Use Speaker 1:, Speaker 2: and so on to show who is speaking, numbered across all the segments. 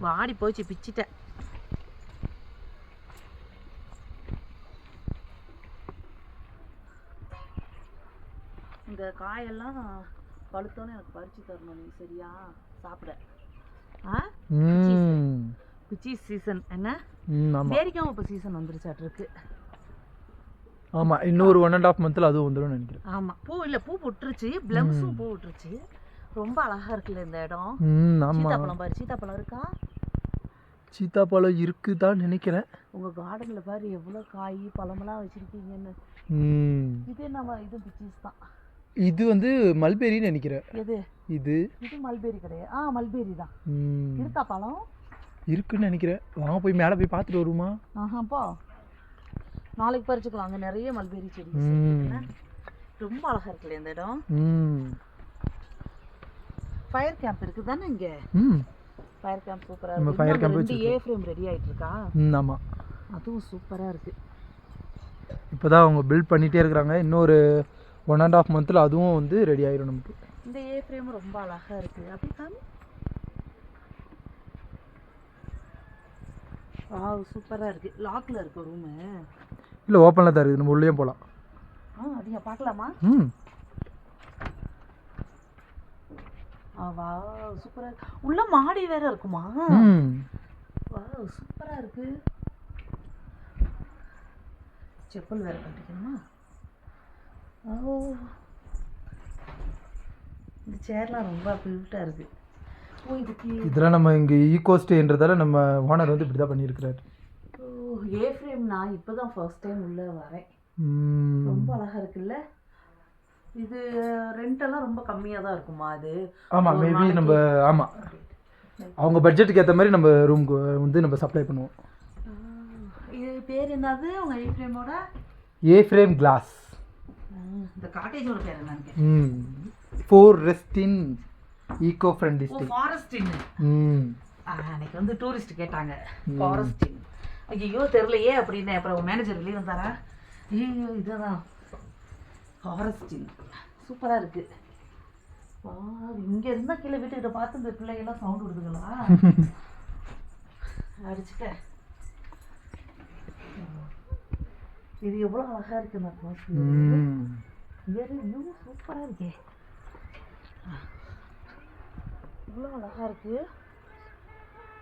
Speaker 1: வாடி போச்சு பிச்சிட்டேன் இந்த காயெல்லாம் பழுத்தோன்னு எனக்கு பறிச்சு தரணும் நீ சரியா? சாப்பிட. ஆ? பிச்சி சீசன். என்ன? பேரிக்காவும் இப்போ சீசன் வந்துருச்சாட்டிருக்கு
Speaker 2: ஆமாம் இன்னொரு ஒன் அண்ட் ஆஃப் மந்த்தில் அதுவும் வந்துடும் நினைக்கிறேன்.
Speaker 1: ஆமாம் பூ இல்லை பூ விட்டுருச்சு பிளம்ஸும் பூ விட்டுருச்சு ரொம்ப அழகா இருக்குல்ல இந்த இடம்.
Speaker 2: ம் ஆமாம்
Speaker 1: சீத்தாப்பழம் பாரு சீத்தாப்பழம் இருக்கா?
Speaker 2: சீத்தாப்பழம் இருக்குதான் நினைக்கிறேன்.
Speaker 1: உங்க கார்டன்ல பாரு எவ்வளோ காய் பழமெல்லாம் வச்சிருக்கீங்கன்னு.
Speaker 2: ம்.
Speaker 1: இது நம்ம இது பிச்சீஸ் தான்.
Speaker 2: இது வந்து மல்பெரின்னு நினைக்கிறேன்.
Speaker 1: எது?
Speaker 2: இது.
Speaker 1: இது மல்பெரி கிடையாது. ஆ மல்பெரி தான்.
Speaker 2: ம்.
Speaker 1: இருக்கா பழம்?
Speaker 2: இருக்குன்னு நினைக்கிறேன். வாங்க போய் மேலே போய் பார்த்துட்டு வருமா
Speaker 1: ஆஹாப்பா நாளைக்கு பறிச்சுக்கலாம். அங்கே நிறைய மல்பெரி செடி
Speaker 2: ம்.
Speaker 1: ரொம்ப அழகா இருக்குல்ல இந்த இடம்.
Speaker 2: ம்.
Speaker 1: ஃபயர் கேம்ப் இருக்குது தானே இங்கே?
Speaker 2: ம்.
Speaker 1: ஃபயர் கேம்ப் சூப்பராக இருக்கு.
Speaker 2: camp
Speaker 1: அந்த ரெண்டு ஏ ஃப்ரேம் ரெடி ஆயிட்டு இருக்கா
Speaker 2: ம் ஆமாம்
Speaker 1: அதுவும் சூப்பரா இருக்கு.
Speaker 2: இப்போ தான் அவங்க பில்ட் பண்ணிகிட்டே இருக்கிறாங்க. இன்னொரு ஒன் அண்ட் ஆஃப் மந்தில் அதுவும் வந்து ரெடி ஆயிரும் நமக்கு.
Speaker 1: இந்த ஏ ஃப்ரேம் ரொம்ப அழகா இருக்கு. அப்படி காமி. வாவ் சூப்பரா இருக்கு. லாக்ல இருக்கு ரூமு
Speaker 2: இல்லை ஓப்பனில் தான் இருக்குது. நம்ம உள்ளேயே போகலாம்
Speaker 1: ஆ அதிக பார்க்கலாமா?
Speaker 2: ம்
Speaker 1: ஆ வா சூப்பரா இருக்கு. உள்ள மாடி வேற இருக்குமா? வா சூப்பரா இருக்கு. செப்பல் வேற கட்டிக்கணுமா? ஓ. இந்த சேர்லாம் ரொம்ப பியூட்டா இருக்கு. ஓ இதுக்கு
Speaker 2: இதெல்லாம் நம்ம இங்கே ஈகோ ஸ்டேன்றதால நம்ம ஓனர் வந்து இப்படி தான் பண்ணியிருக்கிறாரு.
Speaker 1: ஓ ஏ ஃப்ரேம் நான் இப்போதான் ஃபர்ஸ்ட் டைம் உள்ள வரேன்.
Speaker 2: ம்.
Speaker 1: ரொம்ப அழகா இருக்குல்ல? இது ரெண்ட் எல்லாம் ரொம்ப கம்மியா தான் இருக்குமா அது?
Speaker 2: ஆமாம் மேபி நம்ம ஆமாம் அவங்க பட்ஜெட்டுக்கு ஏற்ற மாதிரி நம்ம ரூமுக்கு வந்து நம்ம சப்ளை பண்ணுவோம்.
Speaker 1: இது பேர் என்னது? உங்க ஏ ஃப்ரேமோட
Speaker 2: ஏ ஃப்ரேம் கிளாஸ்
Speaker 1: இந்த காட்டேஜோட பேர் என்னன்னு.
Speaker 2: ம் ஃபோர் ரெஸ்டின் ஈகோ ஃப்ரெண்ட்லி
Speaker 1: ஓ
Speaker 2: ஸ்டே
Speaker 1: ஃபாரஸ்டின்
Speaker 2: ம்.
Speaker 1: அன்னைக்கு வந்து டூரிஸ்ட் கேட்டாங்க. ஃபாரஸ்டின் ஐயோ தெரியலையே அப்படின்னு. அப்புறம் மேனேஜர் வெளியே வந்தாரா? ஐயோ இதுதான் ஃபாரஸ்டின் சூப்பரா இருக்கு. வா இங்க இருந்தா கீழே வீட்டுக்கிட்ட பார்த்து இந்த பிள்ளைகள்லாம் சவுண்ட் விடுதுங்களா அடிச்சுட்டேன். இது எவ்வளவு அழகா இருக்கு இந்த வேறு இன்னும் சூப்பரா இருக்கே. இவ்வளோ அழகா இருக்கு.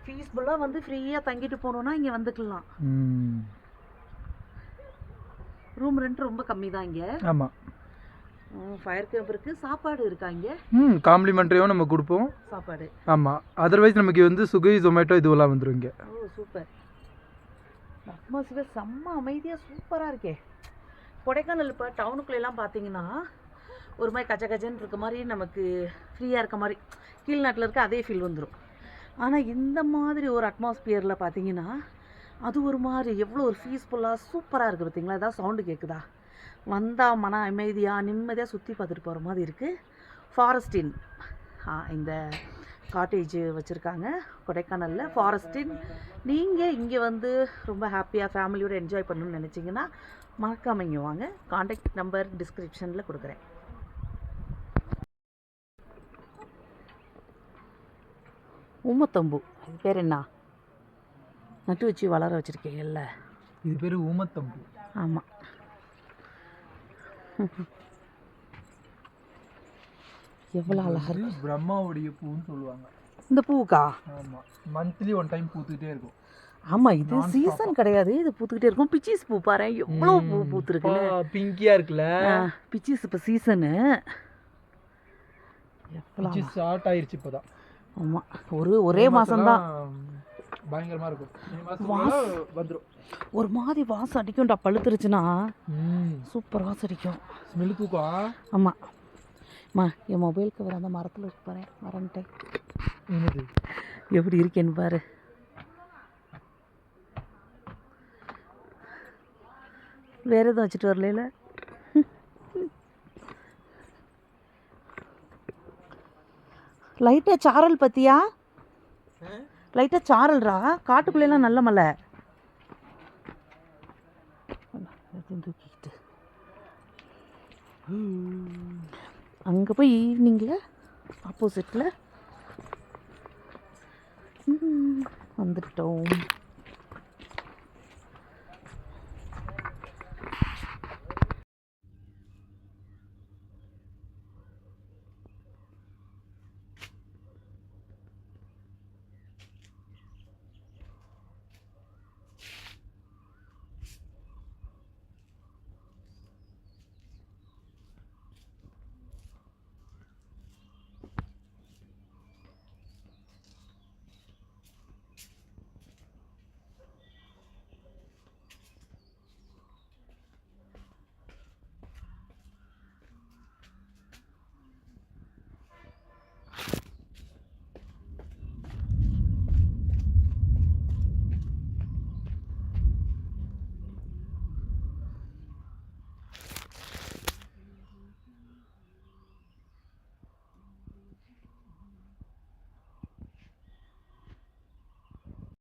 Speaker 1: ஃபீஸ்ஃபுல்லாக வந்து ஃப்ரீயாக தங்கிட்டு போனோம்னா இங்கே வந்துக்கலாம். ரூம் ரெண்ட் ரொம்ப கம்மி தான் இங்கே.
Speaker 2: ஆமாம்
Speaker 1: ஃபயர் கேம்ப் இருக்குது சாப்பாடு இருக்கா இங்கே?
Speaker 2: ம் காம்ப்ளிமெண்ட்ரியும் நம்ம கொடுப்போம்.
Speaker 1: சாப்பாடு.
Speaker 2: ஆமாம் அதர்வைஸ் நமக்கு வந்து சுகி ஜொமேட்டோ இதுவெல்லாம் வந்துடும் இங்கே.
Speaker 1: ஓ சூப்பர். அட்மாஸ்பியர் செம்ம அமைதியாக சூப்பராக இருக்கே. கொடைக்கானல் இப்போ டவுனுக்குள்ளெல்லாம் பார்த்தீங்கன்னா ஒரு மாதிரி கச்ச கச்சன்னு இருக்க மாதிரி நமக்கு ஃப்ரீயாக இருக்க மாதிரி கீழ்நாட்டில் இருக்க அதே ஃபீல் வந்துடும் ஆனால் இந்த மாதிரி ஒரு அட்மாஸ்பியரில் பார்த்தீங்கன்னா அது ஒரு மாதிரி எவ்வளோ ஒரு பீஸ்ஃபுல்லாக சூப்பராக இருக்குது பார்த்தீங்களா ஏதாவது சவுண்டு கேட்குதா வந்தால் மன அமைதியாக நிம்மதியாக சுற்றி பார்த்துட்டு போகிற மாதிரி இருக்குது ஃபாரஸ்டின். இந்த காட்டேஜ் வச்சுருக்காங்க கொடைக்கானலில். ஃபாரஸ்டின் நீங்கள் இங்கே வந்து ரொம்ப ஹாப்பியாக ஃபேமிலியோடு என்ஜாய் பண்ணணும்னு நினச்சிங்கன்னா மறக்காம இங்கே வாங்க. காண்டாக்ட் நம்பர் டிஸ்கிரிப்ஷனில் கொடுக்குறேன். ஊமத்தம்பூ. அது பேர் என்ன? நட்டு வச்சு வளர வச்சுருக்கீங்கல்ல.
Speaker 2: இது பேர் ஊமத்தம்பூ.
Speaker 1: ஆமாம் எவ்வளோ அழகா இருக்கு.
Speaker 2: பிரம்மாவுடைய பூன்னு சொல்லுவாங்க.
Speaker 1: இந்த பூக்கா
Speaker 2: ஆமாம் மந்த்லி ஒன் டைம் பூத்துக்கிட்டே இருக்கும்.
Speaker 1: ஆமாம் இது சீசன் கிடையாது. இது பூத்துக்கிட்டே இருக்கும். பிச்சீஸ் பூ பாரு. எவ்வளோ பூ பூத்துருக்குன்னு.
Speaker 2: பிங்கியாக இருக்குல்ல?
Speaker 1: பிச்சீஸ் இப்போ சீசனு எவ்வளோ
Speaker 2: ஸ்டார்ட் ஆயிருச்சு இப்போ தான்
Speaker 1: ஆமாம் ஒரு ஒரே மாதம்தான்
Speaker 2: பயங்கரமாக இருக்கும். வந்துடும்
Speaker 1: ஒரு மாதிரி வாசம் அடிக்கும்டா பழுத்துருச்சுன்னா.
Speaker 2: ம்.
Speaker 1: சூப்பர் வாசம் அடிக்கும்.
Speaker 2: ஸ்மெல் தூக்கம்
Speaker 1: ஆமாம் அம்மா என் மொபைல் கவர் அந்த மரத்தில் வச்சு பாரு
Speaker 2: என்னது?
Speaker 1: எப்படி இருக்கேன்னு பாரு. வேற எதுவும் வச்சுட்டு வரல லைட்டாக சாரல் பத்தியா? லைட்டாக சாரல்ரா காட்டுக்குள்ளேலாம் நல்ல மலை எல்லாத்தையும் தூக்கிக்கிட்டு அங்கே போய் ஈவினிங்கில் ஆப்போசிட்டில் வந்துட்டோம்.